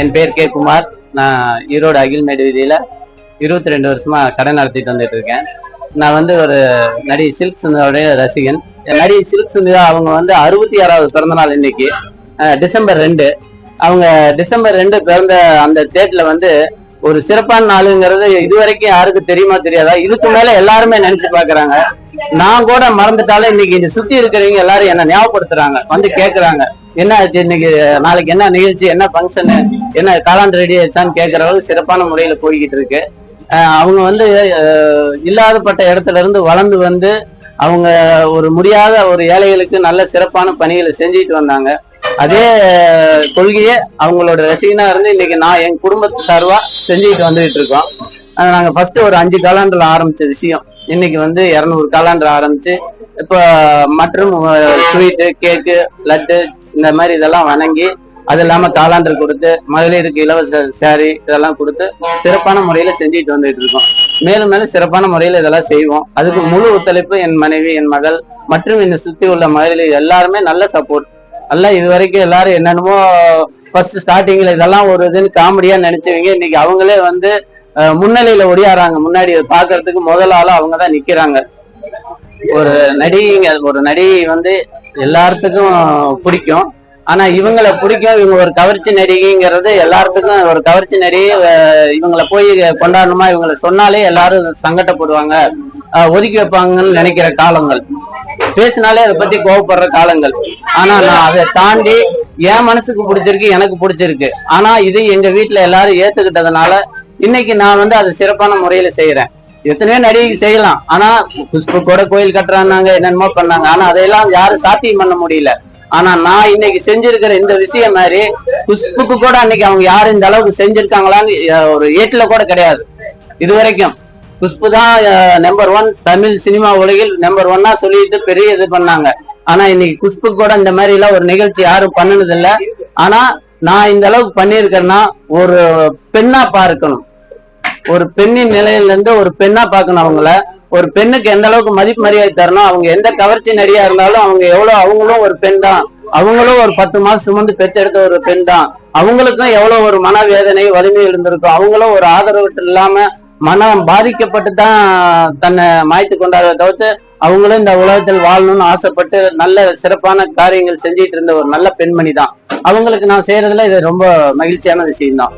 என் பேர் கே குமார். நான் ஈரோடு அகில்மேடு வீதியில் இருபத்தி ரெண்டு வருஷமா கடை நடத்திட்டு வந்துட்டு இருக்கேன். நான் வந்து ஒரு நடி சில்க் சுந்தரோடைய ரசிகன். நடி சில்க் சுந்தரா அவங்க வந்து அறுபத்தி ஆறாவது பிறந்த நாள் இன்னைக்கு டிசம்பர் ரெண்டு. அவங்க டிசம்பர் ரெண்டு பிறந்த அந்த டேட்ல வந்து ஒரு சிறப்பான நாளுங்கிறது இதுவரைக்கும் யாருக்கு தெரியுமா தெரியாதா? இதுக்கு மேல எல்லாருமே நினைச்சு பாக்குறாங்க. நான் கூட மறந்துட்டாலும் இன்னைக்கு இந்த சுத்தி இருக்கிறவங்க எல்லாரும் என்ன ஞாபகப்படுத்துறாங்க. வந்து கேக்குறாங்க. என்ன ஆச்சு இன்னைக்கு? நாளைக்கு என்ன நிகழ்ச்சி? என்ன ஃபங்க்ஷனு என்ன காலாண்டு ரெடி ஆயிடுச்சான்னு கேட்கறவங்க அளவுக்கு சிறப்பான முறையில போய்கிட்டு இருக்கு. அவங்க வந்து இல்லாதப்பட்ட இடத்துல இருந்து வளர்ந்து வந்து அவங்க ஒரு முடியாத ஒரு ஏழைகளுக்கு நல்ல சிறப்பான பணிகளை செஞ்சுட்டு வந்தாங்க. அதே கொள்கையை அவங்களோட ரசிகனா இருந்து இன்னைக்கு நான் என் குடும்பத்து சார்பா செஞ்சுக்கிட்டு வந்துகிட்டு இருக்கோம். நாங்க ஃபர்ஸ்ட் ஒரு அஞ்சு காலாண்டுல ஆரம்பிச்ச விஷயம். இன்னைக்கு வந்து இருநூறு காலாண்டு ஆரம்பிச்சு இப்போ மற்றும் ஸ்வீட்டு கேக்கு லட்டு இந்த மாதிரி இதெல்லாம் வணங்கி அது இல்லாம காலாண்டர் கொடுத்து மகளிருக்கு இலவச சாரி இதெல்லாம் கொடுத்து சிறப்பான முறையில செஞ்சுட்டு வந்துட்டு இருக்கோம். மேலும் மேலும் சிறப்பான முறையில இதெல்லாம் செய்வோம். அதுக்கு முழு ஒத்துழைப்பு என் மனைவி என் மகள் மற்றும் என்னை சுத்தி உள்ள மகளிர் எல்லாருமே நல்ல சப்போர்ட் நல்லா இது வரைக்கும் எல்லாரும் என்னென்னமோ ஃபர்ஸ்ட் ஸ்டார்டிங்ல இதெல்லாம் ஒரு இதுன்னு காமெடியா நினைச்சவங்க இன்னைக்கு அவங்களே வந்து முன்னிலையில ஒடியாறாங்க. முன்னாடி பாக்குறதுக்கு முதல் ஆளா அவங்க தான் நிக்கிறாங்க. ஒரு நடிகைங்க ஒரு நடிகை வந்து எல்லாத்துக்கும் பிடிக்கும். ஆனா இவங்களை பிடிக்கும். இவங்க ஒரு கவர்ச்சி நடிகைங்கிறது எல்லாத்துக்கும் ஒரு கவர்ச்சி நடிகை இவங்களை போய் கொண்டாடணுமா இவங்கள சொன்னாலே எல்லாரும் சங்கடப்படுவாங்க. அஹ், ஒதுக்கி வைப்பாங்கன்னு நினைக்கிற காலங்கள். பேசினாலே அதை பத்தி கோவப்படுற காலங்கள். ஆனா நான் அதை தாண்டி என் மனசுக்கு பிடிச்சிருக்கு எனக்கு பிடிச்சிருக்கு. ஆனா இது எங்க வீட்டுல எல்லாரும் ஏத்துக்கிட்டதுனால இன்னைக்கு நான் வந்து அதை சிறப்பான முறையில செய்யறேன் எத்தனையோ நடிகை செய்யலாம். ஆனா புஷ்பு கூட கோயில் கட்டுறாங்க என்னென்னமோ பண்ணாங்க. ஆனா அதையெல்லாம் யாரும் சாத்தியம் பண்ண முடியல. ஆனா நான் இன்னைக்கு செஞ்சிருக்கிற இந்த விஷயம் மாதிரி குஷ்புக்கு கூட அன்னைக்கு அவங்க யாரும் இந்த அளவுக்கு செஞ்சிருக்காங்களான்னு ஒரு ஏட்டுல கூட கிடையாது. இது வரைக்கும் குஷ்பு தான் நம்பர் ஒன் தமிழ் சினிமா உலகில் நம்பர் ஒன்னா சொல்லிட்டு பெரிய இது பண்ணாங்க. ஆனா இன்னைக்கு குஷ்பு கூட இந்த மாதிரி எல்லாம் ஒரு நிகழ்ச்சி யாரும் பண்ணுனது இல்ல ஆனா நான் இந்த அளவுக்கு பண்ணியிருக்கேன்னா ஒரு பெண்ணா பார்க்கணும். ஒரு பெண்ணின் நிலையில இருந்து ஒரு பெண்ணா பார்க்கணும் அவங்கள. ஒரு பெண்ணுக்கு எந்த அளவுக்கு மதிப்பு மரியாதை தரணும் அவங்க எந்த கவர்ச்சி நடிகா இருந்தாலும் அவங்க எவ்வளவு அவங்களும் ஒரு பெண் தான். அவங்களும் ஒரு பத்து மாசம் சுமந்து பெத்தெடுத்த ஒரு பெண் தான். அவங்களுக்கும் எவ்வளவு ஒரு மனவேதனை வலிமை இருந்திருக்கும் அவங்களும் ஒரு ஆதரவு இல்லாம மனம் பாதிக்கப்பட்டு தான் தன்னை மாய்த்து கொண்டாத தவிர்த்து அவங்களும் இந்த உலகத்தில் வாழணும்னு ஆசைப்பட்டு நல்ல சிறப்பான காரியங்கள் செஞ்சிட்டு இருந்த ஒரு நல்ல பெண்மணி தான். அவங்களுக்கு நான் செய்யறதுல இது ரொம்ப மகிழ்ச்சியான விஷயம் தான்